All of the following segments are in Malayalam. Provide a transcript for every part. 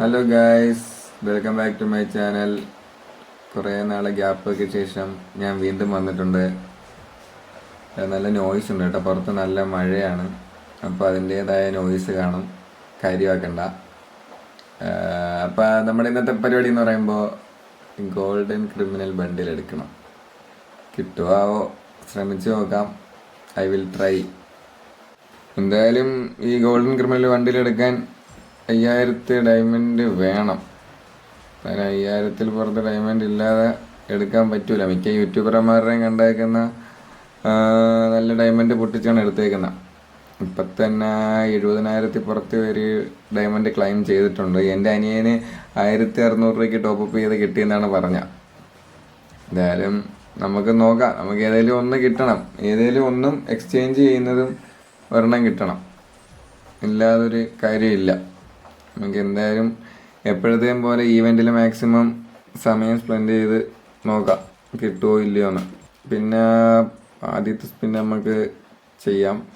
Hello guys welcome back to my channel കുറേ നാളെ ഗ്യാപ്പൊക്കെ ശേഷം ഞാൻ വീണ്ടും വന്നിട്ടുണ്ട്. നല്ല നോയ്സ് ഉണ്ട് കേട്ടോ. പുറത്ത് നല്ല മഴയാണ്. അപ്പോൾ അതിന്റേതായ നോയ്സ് കാണും. കാര്യമാക്കണ്ട. അപ്പോൾ നമ്മുടെ ഇന്നത്തെ പരിപാടി എന്ന് പറയുമ്പോൾ ഗോൾഡൻ ക്രിമിനൽ ബണ്ടിൽ എടുക്കണം. കിട്ടുമോ ശ്രമിച്ചു നോക്കാം. ഐ വിൽ ട്രൈ എന്തായാലും ഈ ഗോൾഡൻ ക്രിമിനൽ വണ്ടിയിലെടുക്കാൻ അയ്യായിരത്തി ഡയമണ്ട് വേണം. കാരണം അയ്യായിരത്തിൽ പുറത്ത് ഡയമണ്ട് ഇല്ലാതെ എടുക്കാൻ പറ്റൂല. മിക്ക യൂട്യൂബർമാരുടെയും കണ്ടേക്കുന്ന നല്ല ഡയമണ്ട് പൊട്ടിച്ചാണ് എടുത്തേക്കുന്നത് ഇപ്പം തന്നെ എഴുപതിനായിരത്തി പുറത്ത് പേര് ഡയമണ്ട് ക്ലെയിം ചെയ്തിട്ടുണ്ട്. എന്റെ അനിയന് ആയിരത്തി അറുന്നൂറ് രൂപയ്ക്ക് ടോപ്പ് അപ്പ് ചെയ്ത് കിട്ടിയെന്നാണ് പറഞ്ഞത് എന്തായാലും നമുക്ക് നോക്കാം. നമുക്ക് ഏതെങ്കിലും ഒന്ന് കിട്ടണം. ഏതെങ്കിലും ഒന്നും എക്സ്ചേഞ്ച് ചെയ്യുന്നതും ഒരെണ്ണം കിട്ടണം. ഇല്ലാതൊരു കാര്യമില്ല. നമുക്ക് എന്തായാലും എപ്പോഴത്തെയും പോലെ ഈവെന്റിൽ മാക്സിമം സമയം സ്പെൻഡ് ചെയ്ത് നോക്കാം. കിട്ടുമോ ഇല്ലയോ എന്ന്. പിന്നെ ആദ്യത്തെ സ്പിൻ നമുക്ക് ചെയ്യാം.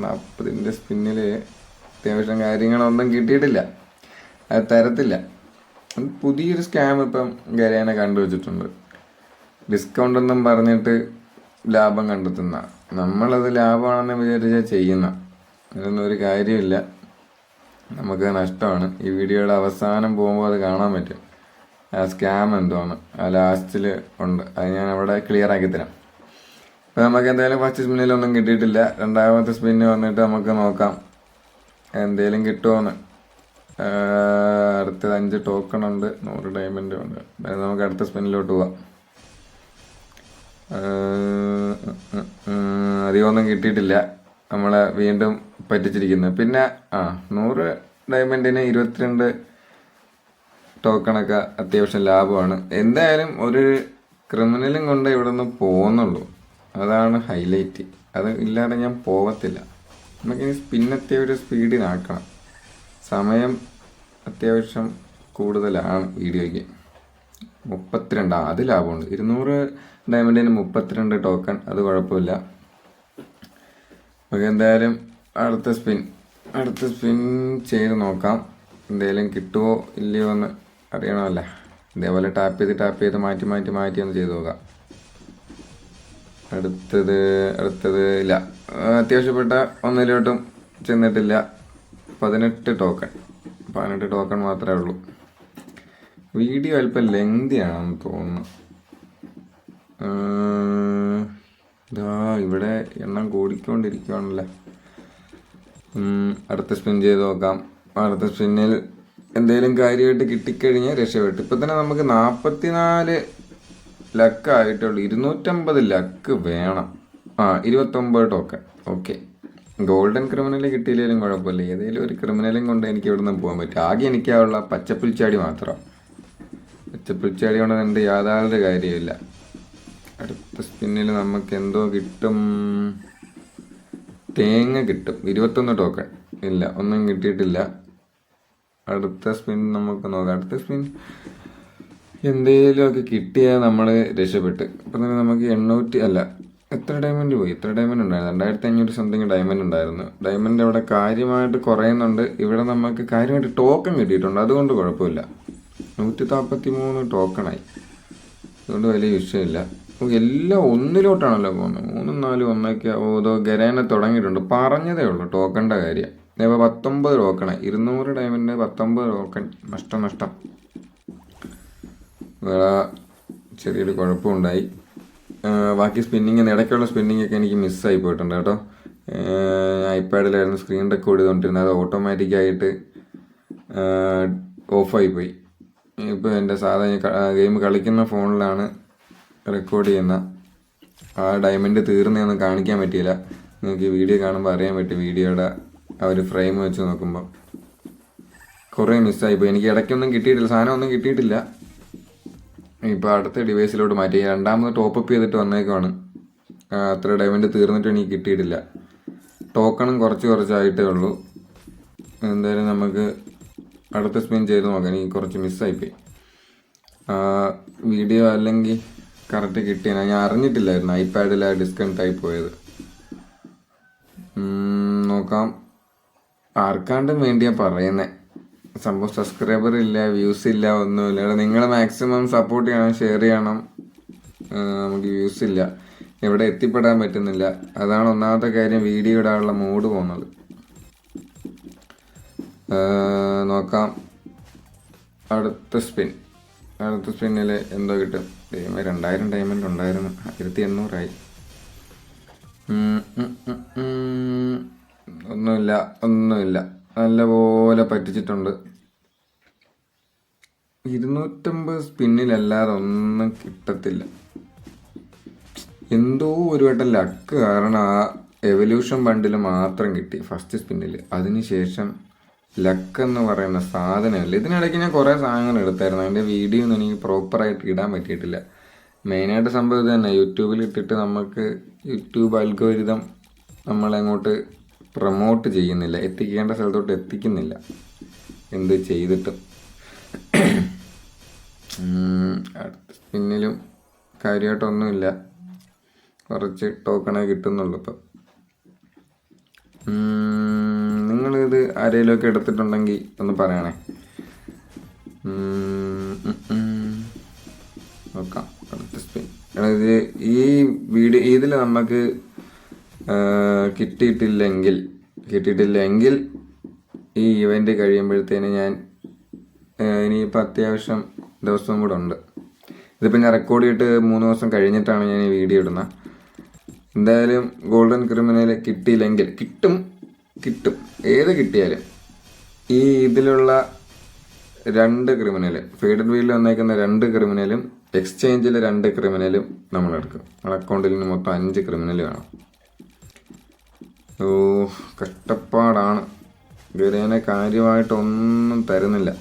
നാൽപ്പതിന്റെ സ്പിന്നിൽ അത്യാവശ്യം കാര്യങ്ങളൊന്നും കിട്ടിയിട്ടില്ല. അത് തരത്തില്ല. പുതിയൊരു സ്കാം ഇപ്പം ഗരേനെ കണ്ടുവച്ചിട്ടുണ്ട് ഡിസ്കൗണ്ട് എന്നും പറഞ്ഞിട്ട് ലാഭം കണ്ടെത്തുന്ന. നമ്മളത് ലാഭമാണെന്ന് വിചാരിച്ചാൽ ചെയ്യുന്ന. ഇതൊന്നും ഒരു കാര്യമില്ല. നമുക്ക് നഷ്ടമാണ്. ഈ വീഡിയോയുടെ അവസാനം പോകുമ്പോൾ അത് കാണാൻ പറ്റും. ആ സ്കാം എന്തോന്ന്. ആ ലാസ്റ്റിൽ ഉണ്ട്. അത് ഞാൻ അവിടെ ക്ലിയർ ആക്കി തരാം. അപ്പോൾ നമുക്ക് എന്തായാലും ഫസ്റ്റ് സ്പിന്നിലൊന്നും കിട്ടിയിട്ടില്ല. രണ്ടാമത്തെ സ്പിന്ന് വന്നിട്ട് നമുക്ക് നോക്കാം. എന്തേലും കിട്ടുമോന്ന് അടുത്തത് അഞ്ച് ടോക്കൺ ഉണ്ട്. നൂറ് ഡയമണ്ട് ഉണ്ട്. നമുക്ക് അടുത്ത സ്പിന്നിലോട്ട് പോവാം. അധികമൊന്നും കിട്ടിയിട്ടില്ല. നമ്മളെ വീണ്ടും പറ്റിച്ചിരിക്കുന്നത് പിന്നെ ആ നൂറ് ഡയമണ്ടിന് ഇരുപത്തിരണ്ട് ടോക്കണൊക്കെ അത്യാവശ്യം ലാഭമാണ്. എന്തായാലും ഒരു ക്രിമിനലും കൊണ്ട് ഇവിടെ നിന്ന് പോകുന്നുള്ളൂ. അതാണ് ഹൈലൈറ്റ് അത് ഇല്ലാതെ ഞാൻ പോകത്തില്ല നമുക്കിനി സ്പിന്നത്തെ ഒരു സ്പീഡിനാക്കണം സമയം അത്യാവശ്യം കൂടുതലാണ് വീഡിയോയ്ക്ക്. മുപ്പത്തിരണ്ട് അത് ലാഭമുണ്ട്. ഇരുന്നൂറ് ഡയമണ്ടിന് മുപ്പത്തിരണ്ട് ടോക്കൺ അത് കുഴപ്പമില്ല. നമുക്ക് എന്തായാലും അടുത്ത സ്പിൻ അടുത്ത സ്പിൻ ചെയ്ത് നോക്കാം. എന്തേലും കിട്ടുമോ ഇല്ലയോ എന്ന് അറിയണമല്ല? ഇതേപോലെ ടാപ്പ് ചെയ്ത് ടാപ്പ് ചെയ്ത് മാറ്റി മാറ്റി മാറ്റി ഒന്ന് ചെയ്ത് നോക്കാം. അടുത്തത് അടുത്തത് ഇല്ല. അത്യാവശ്യപ്പെട്ട ഒന്നിലോട്ടും ചെന്നിട്ടില്ല. പതിനെട്ട് ടോക്കൺ പതിനെട്ട് ടോക്കൺ മാത്രമേ ഉള്ളൂ. വീഡിയോ അല്പം ലെങ്തിയാണെന്ന് തോന്നുന്നു. ഇതാ ഇവിടെ എണ്ണം കൂടിക്കൊണ്ടിരിക്കുകയാണല്ലേ. അടുത്ത സ്പിൻ ചെയ്ത് നോക്കാം. അടുത്ത സ്പിന്നിൽ എന്തെങ്കിലും കാര്യമായിട്ട് കിട്ടിക്കഴിഞ്ഞാൽ രക്ഷപ്പെട്ടു. ഇപ്പം തന്നെ നമുക്ക് നാൽപ്പത്തിനാല് ലക്കായിട്ടുള്ളൂ ഇരുന്നൂറ്റമ്പത് ലക്ക് വേണം. ആ ഇരുപത്തൊമ്പത് ടോക്കൺ ഓക്കെ ഗോൾഡൻ ക്രിമിനൽ കിട്ടിയില്ലെങ്കിലും കുഴപ്പമില്ല. ഏതെങ്കിലും ഒരു ക്രിമിനലും കൊണ്ട് എനിക്ക് ഇവിടെ നിന്ന് പോകാൻ പറ്റും. ആകെ എനിക്കാവുള്ള പച്ചപ്പുൽച്ചാടി മാത്രം. പച്ചപ്പുൽച്ചാടി കൊണ്ട് എന്റെ യാതൊരു കാര്യമില്ല അടുത്ത സ്പിന്നിൽ നമുക്ക് എന്തോ കിട്ടും. തേങ്ങ കിട്ടും. ഇരുപത്തൊന്ന് ടോക്കൺ ഇല്ല ഒന്നും കിട്ടിയിട്ടില്ല. അടുത്ത സ്പിൻ നമുക്ക് നോക്കാം. അടുത്ത സ്പിൻ എന്തെങ്കിലുമൊക്കെ കിട്ടിയാൽ നമ്മൾ രക്ഷപ്പെട്ട്. ഇപ്പം തന്നെ നമുക്ക് എണ്ണൂറ്റി അല്ല എത്ര ഡയമണ്ട് പോയി? എത്ര ഡയമണ്ട് ഉണ്ടായിരുന്നു? രണ്ടായിരത്തി അഞ്ഞൂറ് സംതിങ് ഡയമണ്ട് ഉണ്ടായിരുന്നു. ഡയമണ്ട് ഇവിടെ കാര്യമായിട്ട് കുറയുന്നുണ്ട്. ഇവിടെ നമുക്ക് കാര്യമായിട്ട് ടോക്കൺ കിട്ടിയിട്ടുണ്ട്. അതുകൊണ്ട് കുഴപ്പമില്ല. നൂറ്റി നാൽപ്പത്തി മൂന്ന് ടോക്കണായി അതുകൊണ്ട് വലിയ വിഷയമില്ല. എല്ലാം ഒന്നിലോട്ടാണല്ലോ പോകുന്നത്. മൂന്നും നാലും ഒന്നൊക്കെ ഓതോ ഗരേനെ തുടങ്ങിയിട്ടുണ്ട്. പറഞ്ഞതേ ഉള്ളൂ ടോക്കണിന്റെ കാര്യം. ഇപ്പോൾ പത്തൊമ്പത് ടോക്കണേ. ഇരുന്നൂറ് ഡയമണ്ട് പത്തൊമ്പത് ടോക്കൺ നഷ്ടം നഷ്ടം. വേറെ ചെറിയൊരു കുഴപ്പമുണ്ടായി. ബാക്കി സ്പിന്നിങ് ഇടയ്ക്കുള്ള സ്പിന്നിങ് ഒക്കെ എനിക്ക് മിസ്സായി പോയിട്ടുണ്ട് കേട്ടോ. ഐപാഡിലായിരുന്നു സ്ക്രീൻ റെക്കോർഡ് ചെയ്തുകൊണ്ടിരുന്നത്. അത് ഓട്ടോമാറ്റിക്കായിട്ട് ഓഫായി പോയി. ഇപ്പോൾ എന്റെ സാധാരണ ഗെയിം കളിക്കുന്ന ഫോണിലാണ് റെക്കോർഡ് ചെയ്യുന്ന ആ ഡയമണ്ട് തീർന്നതൊന്നും കാണിക്കാൻ പറ്റിയില്ല. നിങ്ങൾക്ക് വീഡിയോ കാണുമ്പോൾ അറിയാൻ പറ്റും. വീഡിയോയുടെ ആ ഒരു ഫ്രെയിം വെച്ച് നോക്കുമ്പോൾ കുറേ മിസ്സായി പോയി. എനിക്ക് ഇടയ്ക്കൊന്നും കിട്ടിയിട്ടില്ല. സാധനം ഒന്നും കിട്ടിയിട്ടില്ല. ഇപ്പോൾ അടുത്ത ഡിവൈസിലോട്ട് മാറ്റി. രണ്ടാമത് ടോപ്പ് അപ്പ് ചെയ്തിട്ട് വന്നേക്കുവാണ്. അത്ര ഡയമണ്ട് തീർന്നിട്ട് എനിക്ക് കിട്ടിയിട്ടില്ല. ടോക്കണും കുറച്ച് കുറച്ചായിട്ടേ ഉള്ളൂ. എന്തായാലും നമുക്ക് അടുത്ത സ്പിൻ ചെയ്ത് നോക്കാം. എനിക്ക് കുറച്ച് മിസ്സായിപ്പോയി വീഡിയോ അല്ലെങ്കിൽ കറക്റ്റ് കിട്ടിയ ഞാൻ അറിഞ്ഞിട്ടില്ലായിരുന്നു. ഐപാഡിൽ ആ ഡിസ്കണക്ട് ആയി പോയത്. നോക്കാം. ആർക്കാണ്ടും വേണ്ടിയാ പറയുന്നേ. സംഭവം സബ്സ്ക്രൈബർ ഇല്ല വ്യൂസ് ഇല്ല ഒന്നുമില്ല. നിങ്ങൾ മാക്സിമം സപ്പോർട്ട് ചെയ്യണം ഷെയർ ചെയ്യണം. നമുക്ക് വ്യൂസ് ഇല്ല. ഇവിടെ എത്തിപ്പെടാൻ പറ്റുന്നില്ല. അതാണ് ഒന്നാമത്തെ കാര്യം. വീഡിയോ ഇടാനുള്ള മൂഡ് പോകുന്നത്. നോക്കാം. അടുത്ത സ്പിൻ അടുത്ത സ്പിന്നിൽ എന്തോ കിട്ടും. ദൈവമേ രണ്ടായിരം ഡയമണ്ട് ഉണ്ടായിരുന്നു. ആയിരത്തി എണ്ണൂറായി. ഒന്നുമില്ല ഒന്നുമില്ല. നല്ലപോലെ പറ്റിച്ചിട്ടുണ്ട്. ഇരുന്നൂറ്റമ്പത് സ്പിന്നിലല്ലാതെ ഒന്നും കിട്ടത്തില്ല. എന്തോ ഒരു വട്ടം ലക്ക് കാരണം ആ എവല്യൂഷൻ ബണ്ടിൽ മാത്രം കിട്ടി. ഫസ്റ്റ് സ്പിന്നിൽ അതിനുശേഷം ലക്ക് എന്ന് പറയുന്ന സാധനമല്ലേ ഇതിനിടയ്ക്ക് ഞാൻ കുറേ സാധനങ്ങൾ എടുത്തായിരുന്നു. അതിന്റെ വീഡിയോ ഒന്നും എനിക്ക് പ്രോപ്പറായിട്ട് ഇടാൻ പറ്റിയിട്ടില്ല. മെയിനായിട്ട് സംഭവം ഇത് തന്നെ. യൂട്യൂബിൽ ഇട്ടിട്ട് നമുക്ക് യൂട്യൂബ് അൽഗോരിതം നമ്മളെങ്ങോട്ട് പ്രൊമോട്ട് ചെയ്യുന്നില്ല. എത്തിക്കേണ്ട സ്ഥലത്തോട്ട് എത്തിക്കുന്നില്ല. എന്ത് ചെയ്തിട്ടും. പിന്നിലും കാര്യമായിട്ടൊന്നുമില്ല. കുറച്ച് ടോക്കണേ കിട്ടുന്നുള്ളൂ ഇപ്പം. നിങ്ങളിത് ആരെങ്കിലുമൊക്കെ എടുത്തിട്ടുണ്ടെങ്കിൽ ഒന്ന് പറയണേ. നോക്കാം. ഇത് ഈ വീഡിയോ ഇതിൽ നമുക്ക് കിട്ടിയിട്ടില്ലെങ്കിൽ കിട്ടിയിട്ടില്ലെങ്കിൽ ഈ ഇവന്റ് കഴിയുമ്പോഴത്തേന് ഞാൻ ഇനിയിപ്പോൾ അത്യാവശ്യം ദിവസവും കൂടെ ഉണ്ട്. ഇതിപ്പോൾ ഞാൻ റെക്കോർഡ് ചെയ്തിട്ട് മൂന്ന് ദിവസം കഴിഞ്ഞിട്ടാണ് ഞാൻ ഈ വീഡിയോ ഇടുന്നത്. എന്തായാലും ഗോൾഡൻ ക്രിമിനൽ കിട്ടിയില്ലെങ്കിൽ കിട്ടും. കിട്ടും. ഏത് കിട്ടിയാലും. ഈ ഇതിലുള്ള രണ്ട് ക്രിമിനൽ ഫീഡഡ് വീലിൽ വന്നേക്കുന്ന രണ്ട് ക്രിമിനലും എക്സ്ചേഞ്ചിലെ രണ്ട് ക്രിമിനലും നമ്മൾ എടുക്കും നമ്മുടെ അക്കൗണ്ടിൽ നിന്ന് മൊത്തം അഞ്ച് ക്രിമിനൽ വേണം. ഓ കഷ്ടപ്പാടാണ്. ഗരേനെ കാര്യമായിട്ടൊന്നും തരുന്നില്ല.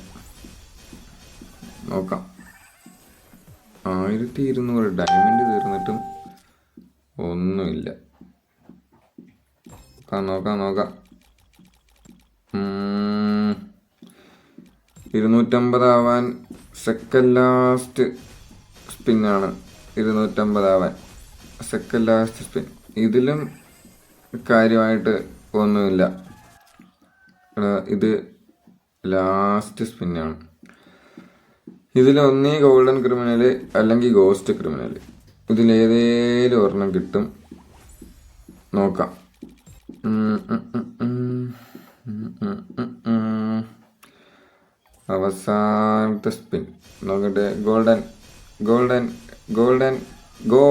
നോക്കാം. ആയിരത്തി ഇരുന്നൂറ് ഡയമണ്ട് തീർന്നിട്ടും ഒന്നുമില്ല. നോക്കാം നോക്കാം നോക്കാം. ഇരുന്നൂറ്റമ്പതാവാൻ സെക്കൻഡ് ലാസ്റ്റ് സ്പിന്നാണ് ഇരുന്നൂറ്റമ്പതാവാൻ സെക്കൻഡ് ലാസ്റ്റ് സ്പിൻ ഇതിലും കാര്യമായിട്ട് ഒന്നുമില്ല. ഇത് ലാസ്റ്റ് സ്പിന്നാണ് ഇതിൽ ഒന്നേ ഗോൾഡൻ ക്രിമിനൽ അല്ലെങ്കിൽ ഗോസ്റ്റ് ക്രിമിനൽ ഇതിലേതേലും ഒരെണ്ണം കിട്ടും. നോക്കാം. അവസാനത്തെ സ്പിൻ നോക്കട്ടെ. ഗോൾഡൻ ഗോൾഡൻ ഗോൾഡൻ ഗോ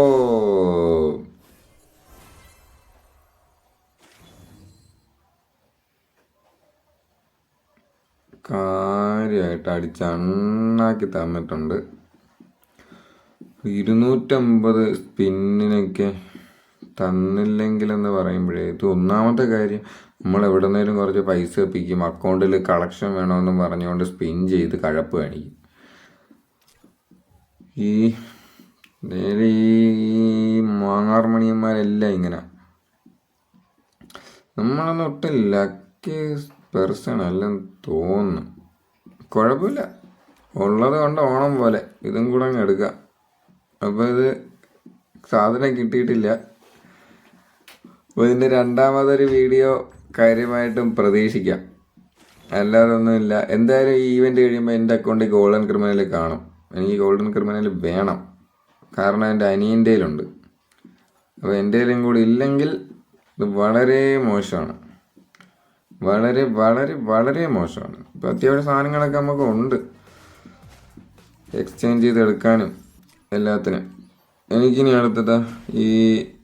കാര്യമായിട്ട് അടിച്ചണ്ണാക്കി തന്നിട്ടുണ്ട്. ഇരുന്നൂറ്റമ്പത് സ്പിന്നിനൊക്കെ തന്നില്ലെങ്കിലെന്ന് പറയുമ്പോഴേ ഇത് ഒന്നാമത്തെ കാര്യം. നമ്മൾ എവിടെ നിന്നേലും കുറച്ച് പൈസ എപ്പിക്കും അക്കൗണ്ടിൽ കളക്ഷൻ വേണമെന്നും പറഞ്ഞുകൊണ്ട് സ്പിൻ ചെയ്ത് കഴപ്പ് കാണിക്കും. ഈ നേരെ ഈ മാങ്ങാർമണിയന്മാരെല്ലാം ഇങ്ങനെ. നമ്മളൊന്നും ഒട്ടും ലക്കി പേഴ്സൺ അല്ലെന്ന് തോന്നുന്നു. കുഴപ്പമില്ല. ഉള്ളത് കൊണ്ട് ഓണം പോലെ. ഇതും കൂടെ അങ്ങ് എടുക്കാം. അപ്പോൾ ഇത് സാധനം കിട്ടിയിട്ടില്ല. അപ്പോൾ ഇതിന്റെ രണ്ടാമതൊരു വീഡിയോ കാര്യമായിട്ടും പ്രതീക്ഷിക്കാം. അല്ലാതെ ഒന്നുമില്ല എന്തായാലും ഈ ഈവന്റ് കഴിയുമ്പോൾ എന്റെ അക്കൗണ്ടിൽ ഗോൾഡൻ ക്രിമിനൽ കാണും. എനിക്ക് ഗോൾഡൻ ക്രിമിനൽ വേണം. കാരണം എന്റെ അനിയന്റെയിലുണ്ട് അപ്പോൾ എന്റെയിലും കൂടി ഇല്ലെങ്കിൽ ഇത് വളരെ മോശമാണ്. വളരെ വളരെ വളരെ മോശമാണ്. ഇപ്പം അത്യാവശ്യം സാധനങ്ങളൊക്കെ നമുക്ക് ഉണ്ട്. എക്സ്ചേഞ്ച് ചെയ്തെടുക്കാനും എല്ലാത്തിനും. എനിക്കിനി അടുത്തത് ഈ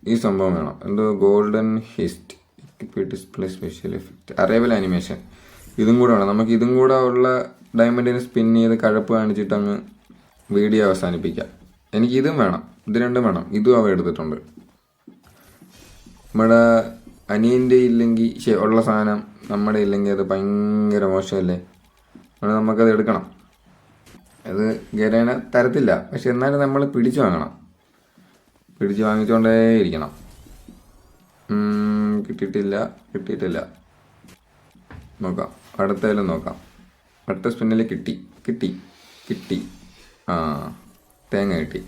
ഈ സംഭവം വേണം. എന്തോ golden heist display special effect അറേബൽ animation ഇതും കൂടെ വേണം. നമുക്ക് ഇതും കൂടെ ഉള്ള ഡയമണ്ടിന് സ്പിൻ ചെയ്ത് കഴപ്പ് കാണിച്ചിട്ട് അങ്ങ് വീഡിയോ അവസാനിപ്പിക്കാം. എനിക്ക് ഇതും വേണം. ഇത് രണ്ടും വേണം. ഇതും അവ എടുത്തിട്ടുണ്ട്. നമ്മുടെ അനിയന്റെ ഇല്ലെങ്കിൽ ഉള്ള സാധനം നമ്മുടെ ഇല്ലെങ്കിൽ അത് ഭയങ്കര മോശമല്ലേ? അതുകൊണ്ട് നമുക്കത് എടുക്കണം. അത് ഗരേന തരത്തില്ല. പക്ഷെ എന്നാലും നമ്മൾ പിടിച്ചു വാങ്ങണം. പിടിച്ചു വാങ്ങിച്ചുകൊണ്ടേ ഇരിക്കണം. കിട്ടിയിട്ടില്ല കിട്ടിയിട്ടില്ല. നോക്കാം അടുത്തതിലും നോക്കാം. അടുത്ത സ്പിന്നിൽ കിട്ടി കിട്ടി കിട്ടി. ആ തേങ്ങ കിട്ടി.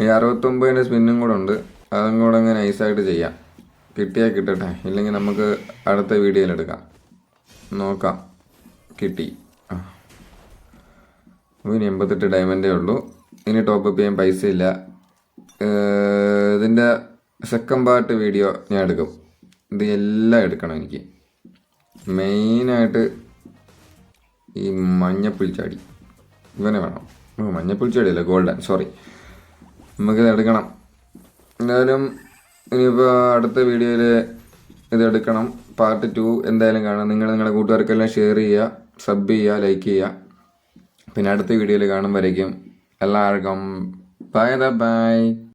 ഈ അറുപത്തൊമ്പതിന്റെ സ്പിന്നും കൂടെ ഉണ്ട്. അതും കൂടെ അങ്ങനെ നൈസായിട്ട് ചെയ്യാം. കിട്ടിയാൽ കിട്ടട്ടെ. ഇല്ലെങ്കിൽ നമുക്ക് അടുത്ത വീഡിയോയിൽ എടുക്കാം. നോക്കാം കിട്ടി. ആ. ഇനി എൺപത്തെട്ട് ഡയമണ്ടേ ഉള്ളൂ. ഇനി ടോപ്പ് ചെയ്യാൻ പൈസ ഇല്ല. ഇതിന്റെ സെക്കൻഡ് പാർട്ട് വീഡിയോ ഞാൻ എടുക്കും. ഇത് എല്ലാം എടുക്കണം എനിക്ക്. മെയിനായിട്ട് ഈ മഞ്ഞപ്പുൽച്ചാടി ഇവനെ വേണം. ഓ മഞ്ഞപ്പുൽച്ചാടി അല്ല ഗോൾഡൻ സോറി നമുക്കിത് എടുക്കണം. എന്തായാലും ഇനിയിപ്പോൾ അടുത്ത വീഡിയോയിൽ ഇത് എടുക്കണം. പാർട്ട് ടു എന്തായാലും കാണാം. നിങ്ങൾ നിങ്ങളുടെ കൂട്ടുകാർക്കെല്ലാം ഷെയർ ചെയ്യുക സബ് ചെയ്യുക ലൈക്ക് ചെയ്യുക. പിന്നെ അടുത്ത വീഡിയോയിൽ കാണുമ്പോഴേക്കും എല്ലാവർക്കും. By the by